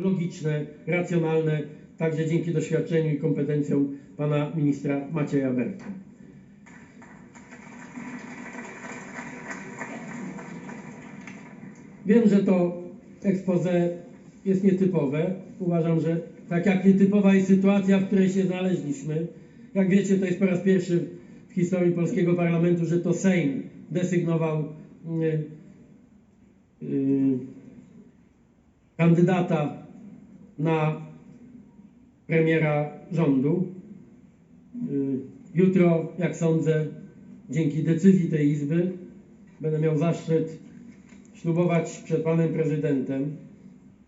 logiczne, racjonalne, także dzięki doświadczeniu i kompetencjom pana ministra Macieja Berka. Wiem, że to expose jest nietypowe. Uważam, że tak jak nietypowa jest sytuacja, w której się znaleźliśmy. Jak wiecie, to jest po raz pierwszy w historii polskiego parlamentu, że to Sejm desygnował y, y, kandydata na premiera rządu. Y, Jutro, jak sądzę, dzięki decyzji tej Izby, będę miał zaszczyt ślubować przed panem prezydentem.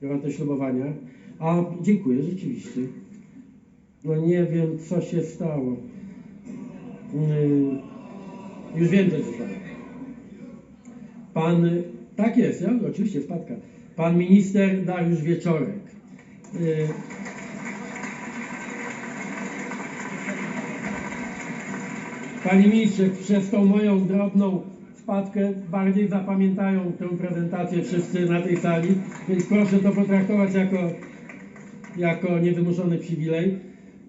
Biorę te ślubowania. A dziękuję, rzeczywiście. No nie wiem, co się stało. Yy, już wiem, co się stało. Pan, tak jest, ja, oczywiście wpadka. Pan minister Dariusz Wieczorek. Yy, Panie ministrze, przez tą moją drobną wpadkę bardziej zapamiętają tę prezentację wszyscy na tej sali, więc proszę to potraktować jako, jako niewymuszony przywilej.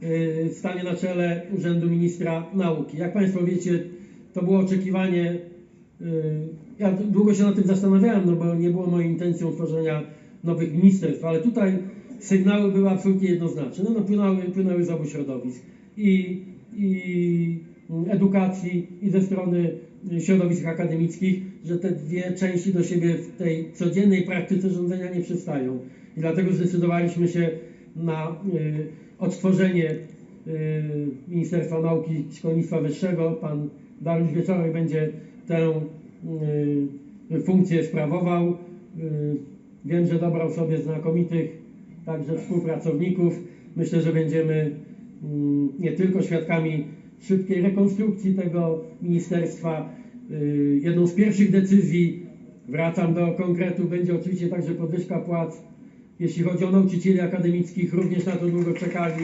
Yy, Stanie na czele Urzędu Ministra Nauki. Jak Państwo wiecie, to było oczekiwanie. yy, Ja długo się nad tym zastanawiałem, no bo nie było mojej intencją tworzenia nowych ministerstw, ale tutaj sygnały były absolutnie jednoznaczne. No, no płynęły, płynęły z obu środowisk. I, i edukacji i ze strony środowisk akademickich, że te dwie części do siebie w tej codziennej praktyce rządzenia nie przystają. I dlatego zdecydowaliśmy się na y, odtworzenie y, Ministerstwa Nauki i Szkolnictwa Wyższego. Pan Dariusz Wieczorek będzie tę y, funkcję sprawował. Y, wiem, że dobrał sobie znakomitych także współpracowników. Myślę, że będziemy mm, nie tylko świadkami szybkiej rekonstrukcji tego ministerstwa. Y, Jedną z pierwszych decyzji, wracam do konkretu, będzie oczywiście także podwyżka płac. Jeśli chodzi o nauczycieli akademickich, również na to długo czekali.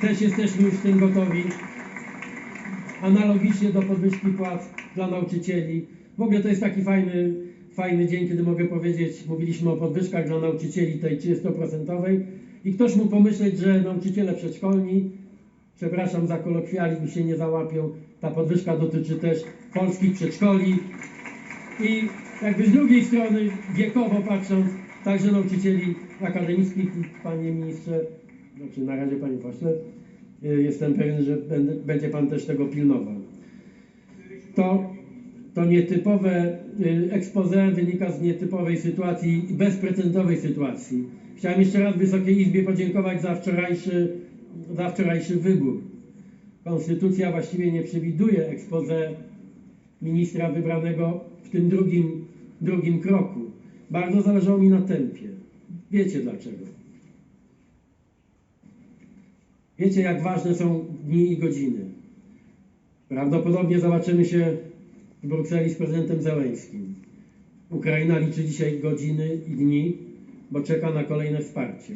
Też jesteśmy już z tym gotowi. Analogicznie do podwyżki płac dla nauczycieli. W ogóle to jest taki fajny, fajny dzień, kiedy mogę powiedzieć, mówiliśmy o podwyżkach dla nauczycieli tej 30% i ktoś mógł pomyśleć, że nauczyciele przedszkolni przepraszam za kolokwializm, się nie załapią. Ta podwyżka dotyczy też polskich przedszkoli i jakby z drugiej strony, wiekowo patrząc, także nauczycieli akademickich, panie ministrze, znaczy na razie panie pośle, y, jestem pewien, że będzie pan też tego pilnował. To, to nietypowe y, expose wynika z nietypowej sytuacji i sytuacji. Chciałem jeszcze raz Wysokiej Izbie podziękować za wczorajszy za wczorajszy wybór. Konstytucja właściwie nie przewiduje expose ministra wybranego w tym drugim, drugim kroku. Bardzo zależało mi na tempie. Wiecie dlaczego. Wiecie, jak ważne są dni i godziny. Prawdopodobnie zobaczymy się w Brukseli z prezydentem Zeleńskim. Ukraina liczy dzisiaj godziny i dni, bo czeka na kolejne wsparcie.